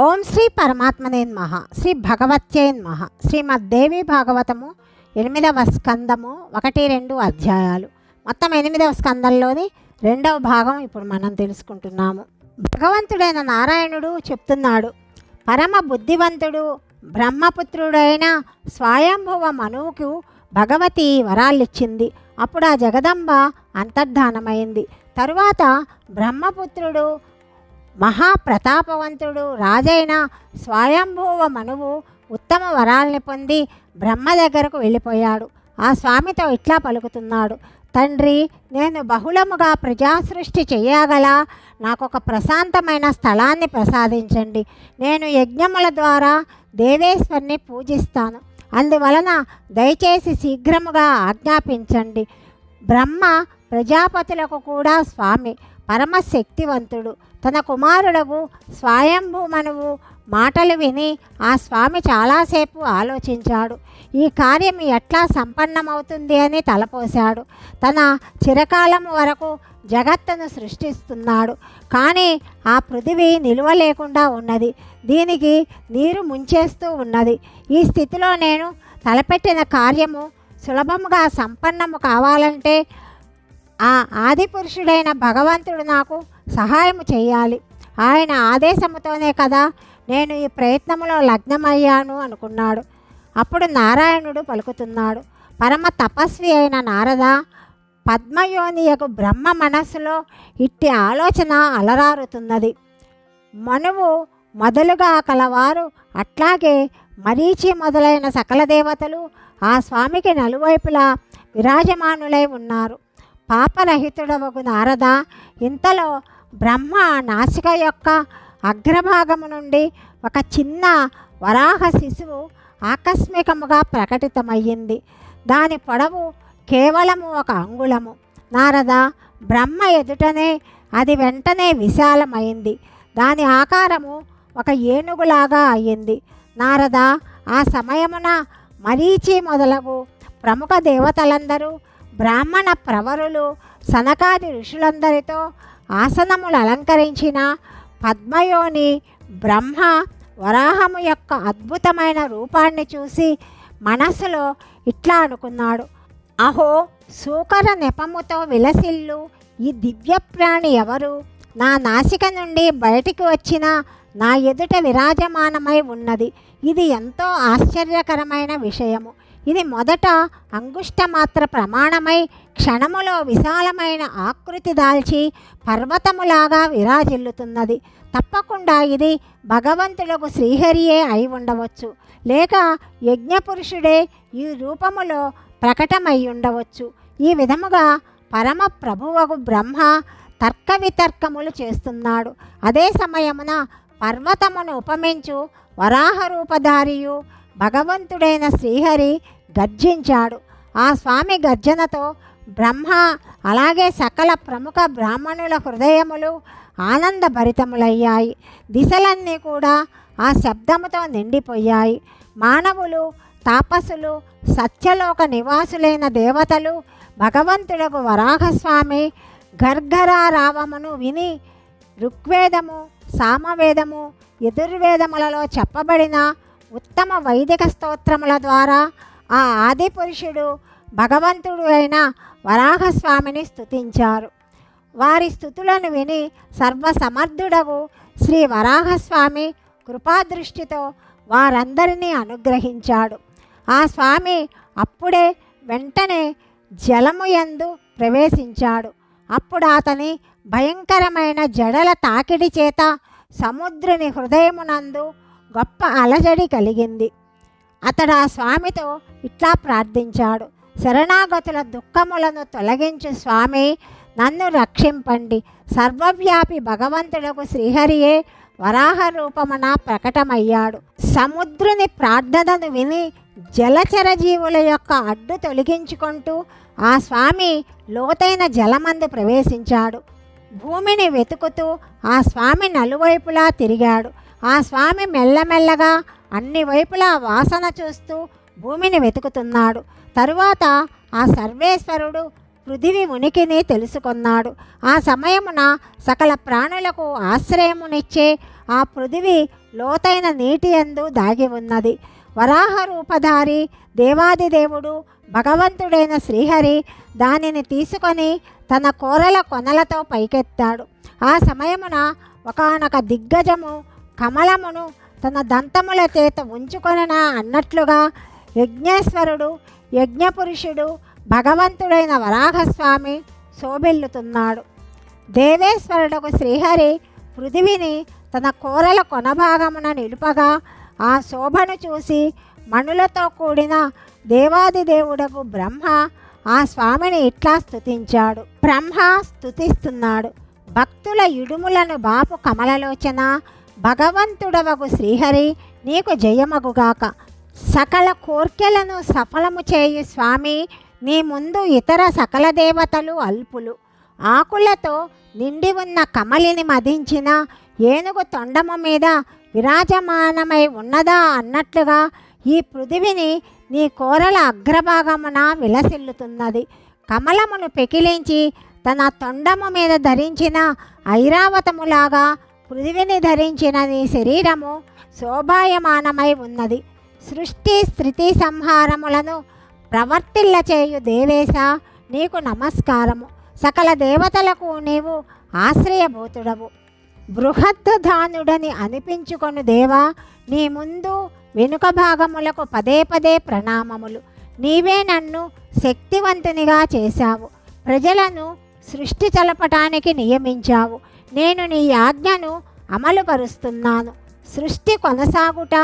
ఓం శ్రీ పరమాత్మనే మహ శ్రీ భగవత్యే మహ శ్రీమద్దేవి భాగవతము ఎనిమిదవ స్కందము ఒకటి రెండు అధ్యాయాలు. మొత్తం ఎనిమిదవ స్కందంలోని రెండవ భాగం ఇప్పుడు మనం తెలుసుకుంటున్నాము. భగవంతుడైన నారాయణుడు చెప్తున్నాడు పరమ బుద్ధివంతుడు బ్రహ్మపుత్రుడైన స్వయంభువ మనువుకు భగవతి వరాలిచ్చింది. అప్పుడు ఆ జగదంబ అంతర్ధానమైంది. తరువాత బ్రహ్మపుత్రుడు మహాప్రతాపవంతుడు రాజైన స్వయంభూవ మనువు ఉత్తమ వరాల్ని పొంది బ్రహ్మ దగ్గరకు వెళ్ళిపోయాడు. ఆ స్వామితో ఇట్లా పలుకుతున్నాడు. తండ్రి నేను బహుళముగా ప్రజాసృష్టి చేయగల నాకు ఒక ప్రశాంతమైన స్థలాన్ని ప్రసాదించండి. నేను యజ్ఞముల ద్వారా దేవేశ్వరిని పూజిస్తాను. అందువలన దయచేసి శీఘ్రముగా ఆజ్ఞాపించండి. బ్రహ్మ ప్రజాపతులకు కూడా స్వామి. పరమశక్తివంతుడు. తన కుమారుడవు స్వయంభూమనువు మాటలు విని ఆ స్వామి చాలాసేపు ఆలోచించాడు. ఈ కార్యం ఎట్లా సంపన్నమవుతుంది అని తలపోశాడు. తన చిరకాలం వరకు జగత్తును సృష్టిస్తున్నాడు. కానీ ఆ పృథివీ నిలువ లేకుండా ఉన్నది. దీనికి నీరు ముంచేస్తూ ఉన్నది. ఈ స్థితిలో నేను తలపెట్టిన కార్యము సులభముగా సంపన్నము కావాలంటే ఆ ఆదిపురుషుడైన భగవంతుడు నాకు సహాయం చేయాలి. ఆయన ఆదేశముతోనే కదా నేను ఈ ప్రయత్నంలో లగ్నమయ్యాను అనుకున్నాడు. అప్పుడు నారాయణుడు పలుకుతున్నాడు. పరమ తపస్వి అయిన నారద పద్మయోనియకు బ్రహ్మ మనస్సులో ఇట్టి ఆలోచన అలరారుతున్నది. మనువు మొదలుగా కలవారు అట్లాగే మరీచి మొదలైన సకల దేవతలు ఆ స్వామికి నలువైపులా విరాజమానులై ఉన్నారు. పాపరహితుడవగు నారద ఇంతలో బ్రహ్మ నాసిక యొక్క అగ్రభాగము నుండి ఒక చిన్న వరాహ శిశువు ఆకస్మికముగా ప్రకటితమయ్యింది. దాని పొడవు కేవలము ఒక అంగుళము. నారద బ్రహ్మ ఎదుటనే అది వెంటనే విశాలమైంది. దాని ఆకారము ఒక ఏనుగులాగా అయ్యింది. నారద ఆ సమయమున మరీచి మొదలగు ప్రముఖ దేవతలందరూ బ్రాహ్మణ ప్రవరులు సనకాది ఋషులందరితో ఆసనములు అలంకరించిన పద్మయోని బ్రహ్మ వరాహము యొక్క అద్భుతమైన రూపాన్ని చూసి మనసులో ఇట్లా అనుకున్నాడు. అహో సూకర నెపముతో విలసిల్లు ఈ దివ్యప్రాణి ఎవరు? నా నాసిక నుండి బయటికి వచ్చిన నా ఎదుట విరాజమానమై ఉన్నది. ఇది ఎంతో ఆశ్చర్యకరమైన విషయము. ఇది మొదట అంగుష్టమాత్ర ప్రమాణమై క్షణములో విశాలమైన ఆకృతి దాల్చి పర్వతములాగా విరాజిల్లుతున్నది. తప్పకుండా ఇది భగవంతులకు శ్రీహరియే అయి ఉండవచ్చు. లేక యజ్ఞపురుషుడే ఈ రూపములో ప్రకటమై ఉండవచ్చు. ఈ విధముగా పరమ ప్రభువకు బ్రహ్మ తర్క వితర్కములు చేస్తున్నాడు. అదే సమయమున పర్వతమును ఉపమించు వరాహ రూపధారియు భగవంతుడైన శ్రీహరి గర్జించాడు. ఆ స్వామి గర్జనతో బ్రహ్మ అలాగే సకల ప్రముఖ బ్రాహ్మణుల హృదయములు ఆనందభరితములయ్యాయి. దిశలన్నీ కూడా ఆ శబ్దముతో నిండిపోయాయి. మానవులు తాపసులు సత్యలోక నివాసులైన దేవతలు భగవంతుడకు వరాహస్వామి గర్గరారావమును విని ఋగ్వేదము సామవేదము యజుర్వేదములలో చెప్పబడిన ఉత్తమ వైదిక స్తోత్రముల ద్వారా ఆ ఆదిపురుషుడు భగవంతుడు అయిన వరాహస్వామిని స్థుతించారు వారి స్థుతులను విని సర్వసమర్థుడవు శ్రీ వరాహస్వామి కృపాదృష్టితో వారందరినీ అనుగ్రహించాడు. ఆ స్వామి అప్పుడే వెంటనే జలము ఎందు ప్రవేశించాడు. అప్పుడు అతని భయంకరమైన జడల తాకిడి చేత సముద్రుని హృదయమునందు గొప్ప అలజడి కలిగింది. అతడు ఆ స్వామితో ఇట్లా ప్రార్థించాడు. శరణాగతుల దుఃఖములను తొలగించు స్వామి నన్ను రక్షింపండి. సర్వవ్యాపి భగవంతుడకు శ్రీహరియే వరాహ రూపమున ప్రకటమయ్యాడు. సముద్రుని ప్రార్థనను విని జలచర జీవుల యొక్క అడ్డు తొలగించుకుంటూ ఆ స్వామి లోతైన జలమందు ప్రవేశించాడు. భూమిని వెతుకుతూ ఆ స్వామి నలువైపులా తిరిగాడు. ఆ స్వామి మెల్లమెల్లగా అన్ని వైపులా వాసన చూస్తూ భూమిని వెతుకుతున్నాడు. తరువాత ఆ సర్వేశ్వరుడు పృథివి ఉనికిని తెలుసుకున్నాడు. ఆ సమయమున సకల ప్రాణులకు ఆశ్రయమునిచ్చే ఆ పృథివి లోతైన నీటి యందు దాగి ఉన్నది. వరాహ రూపధారి దేవాదిదేవుడు భగవంతుడైన శ్రీహరి దానిని తీసుకొని తన కోరల కొనలతో పైకెత్తాడు. ఆ సమయమున ఒకానొక దిగ్గజము కమలమును తన దంతముల చేత ఉంచుకొనన అన్నట్లుగా యజ్ఞేశ్వరుడు యజ్ఞపురుషుడు భగవంతుడైన వరాహస్వామి శోభిల్లుతున్నాడు దేవేశ్వరుడకు శ్రీహరి పృథివిని తన కోరల కొనభాగమున నిలుపగా ఆ శోభను చూసి మణులతో కూడిన దేవాదిదేవుడకు బ్రహ్మ ఆ స్వామిని ఇట్లా స్థుతించాడు బ్రహ్మ స్థుతిస్తున్నాడు భక్తుల ఇడుములను బాపు కమలలోచన భగవంతుడవగు శ్రీహరి నీకు జయమగుగాక. సకల కోర్కెలను సఫలము చేయు స్వామి నీ ముందు ఇతర సకల దేవతలు అల్పులు. ఆకులతో నిండి ఉన్న కమలిని మదించిన ఏనుగు తొండము మీద విరాజమానమై ఉన్నదా అన్నట్లుగా ఈ పృథివిని నీ కోరల అగ్రభాగమున విలసిల్లుతున్నది. కమలమును పెకిలించి తన తొండము మీద ధరించిన ఐరావతములాగా పృథివిని ధరించిన నీ శరీరము శోభాయమానమై ఉన్నది. సృష్టి స్థితి సంహారములను ప్రవర్తిల్ల చేయు దేవేశ నీకు నమస్కారము. సకల దేవతలకు నీవు ఆశ్రయభూతుడవు. బృహద్ధానుడని అనిపించుకొను దేవా నీ ముందు వెనుక భాగములకు పదే పదే ప్రణామములు. నీవే నన్ను శక్తివంతునిగా చేశావు. ప్రజలను సృష్టి చలపటానికి నియమించావు. నేను నీ ఆజ్ఞను అమలుపరుస్తున్నాను. సృష్టి కొనసాగుట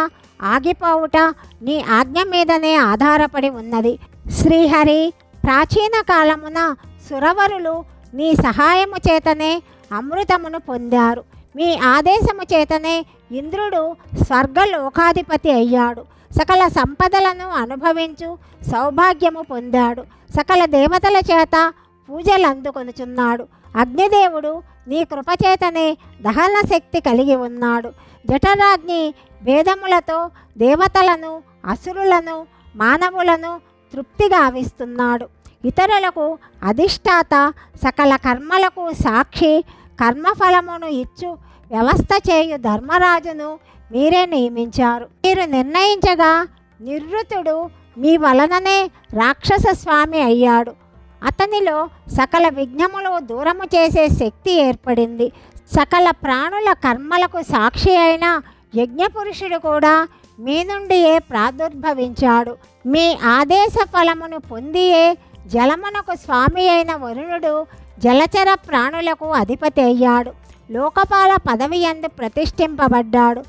ఆగిపోవుట నీ ఆజ్ఞ మీదనే ఆధారపడి ఉన్నది. శ్రీహరి ప్రాచీన కాలమున సురవరులు నీ సహాయము చేతనే అమృతమును పొందారు. మీ ఆదేశము చేతనే ఇంద్రుడు స్వర్గలోకాధిపతి అయ్యాడు. సకల సంపదలను అనుభవించు సౌభాగ్యము పొందాడు. సకల దేవతల చేత పూజలు అందుకొనుచున్నాడు అగ్నిదేవుడు నీ కృపచేతనే దహన శక్తి కలిగి ఉన్నాడు. జఠరాగ్ని భేదములతో దేవతలను అసురులను మానవులను తృప్తిగా ఆవిస్తున్నాడు. ఇతరులకు అధిష్టాత సకల కర్మలకు సాక్షి కర్మఫలమును ఇచ్చు వ్యవస్థ చేయు ధర్మరాజును మీరే నియమించారు. మీరు నిర్ణయించగా నివృత్తుడు మీ వలననే రాక్షస స్వామి అయ్యాడు. అతనిలో సకల విఘ్నములు దూరము చేసే శక్తి ఏర్పడింది. సకల ప్రాణుల కర్మలకు సాక్షి అయిన యజ్ఞపురుషుడు కూడా మీ నుండియే ప్రాదుర్భవించాడు? మీ ఆదేశ ఫలమును పొందియే జలమునకు స్వామి అయిన వరుణుడు జలచర ప్రాణులకు అధిపతి అయ్యాడు. లోకపాల పదవి ఎందు ప్రతిష్ఠింపబడ్డాడు.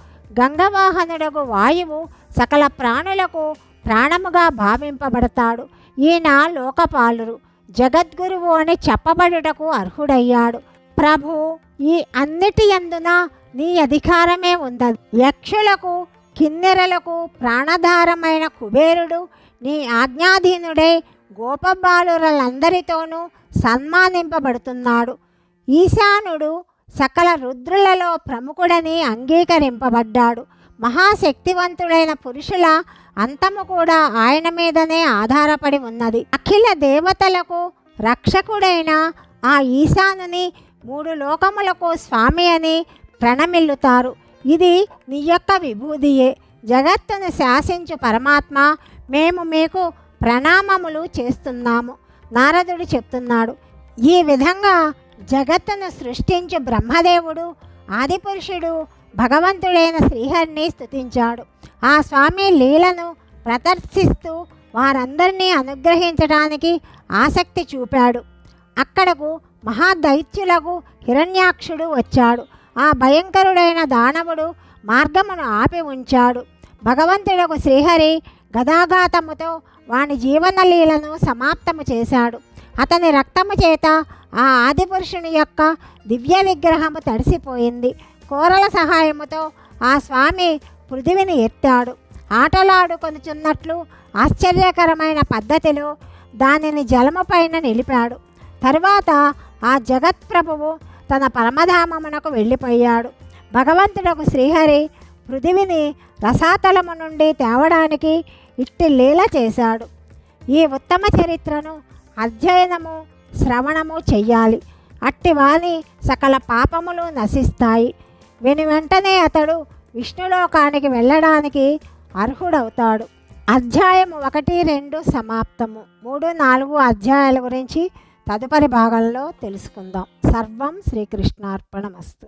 గంగవాహనుడకు వాయువు సకల ప్రాణులకు ప్రాణముగా భావింపబడతాడు. ఈయన లోకపాలురు. జగద్గురువు అని చెప్పబడుటకు అర్హుడయ్యాడు. ప్రభు ఈ అన్నిటి యందున నీ అధికారమే ఉందది. యక్షులకు కిన్నెరలకు ప్రాణధారమైన కుబేరుడు నీ ఆజ్ఞాధీనుడే గోపబాలురలందరితోనూ సన్మానింపబడుతున్నాడు. ఈశానుడు సకల రుద్రులలో ప్రముఖుడని అంగీకరింపబడ్డాడు. మహాశక్తివంతుడైన పురుషుల అంతము కూడా ఆయన మీదనే ఆధారపడి ఉన్నది. అఖిల దేవతలకు రక్షకుడైన ఆ ఈశానుని మూడు లోకములకు స్వామి అని ప్రణమిల్లుతారు. ఇది నీ యొక్క విభూదియే జగత్తును శాసించు పరమాత్మ మేము మీకు ప్రణామములు చేస్తున్నాము. నారదుడు చెప్తున్నాడు ఈ విధంగా జగత్తును సృష్టించు బ్రహ్మదేవుడు ఆదిపురుషుడు భగవంతుడైన శ్రీహరిని స్తుతించాడు. ఆ స్వామి లీలను ప్రదర్శిస్తూ వారందరినీ అనుగ్రహించడానికి ఆసక్తి చూపాడు. అక్కడకు మహాదైత్యులకు హిరణ్యాక్షుడు వచ్చాడు. ఆ భయంకరుడైన దానవుడు మార్గమును ఆపి ఉంచాడు. భగవంతుడకు శ్రీహరి గదాఘాతముతో వాని జీవనలీలను సమాప్తము చేశాడు. అతని రక్తము చేత ఆ ఆదిపురుషుని యొక్క దివ్య విగ్రహము తడిసిపోయింది. కోరల సహాయముతో ఆ స్వామి పృథివిని ఎత్తాడు. ఆటలాడుకొనుచున్నట్లు ఆశ్చర్యకరమైన పద్ధతిలో దానిని జలముపైన నిలిపాడు. తరువాత ఆ జగత్ప్రభువు తన పరమధామమునకు వెళ్ళిపోయాడు. భగవంతుడకు శ్రీహరి పృథివిని రసాతలము నుండి తేవడానికి ఇట్టి లీల చేశాడు. ఈ ఉత్తమ చరిత్రను అధ్యయనము శ్రవణము చెయ్యాలి. అట్టివాని సకల పాపములు నశిస్తాయి. విని వెంటనే అతడు విష్ణులోకానికి వెళ్ళడానికి అర్హుడవుతాడు. అధ్యాయం ఒకటి రెండు సమాప్తము. మూడు నాలుగు అధ్యాయాల గురించి తదుపరి భాగంలో తెలుసుకుందాం. సర్వం శ్రీకృష్ణార్పణమస్తు.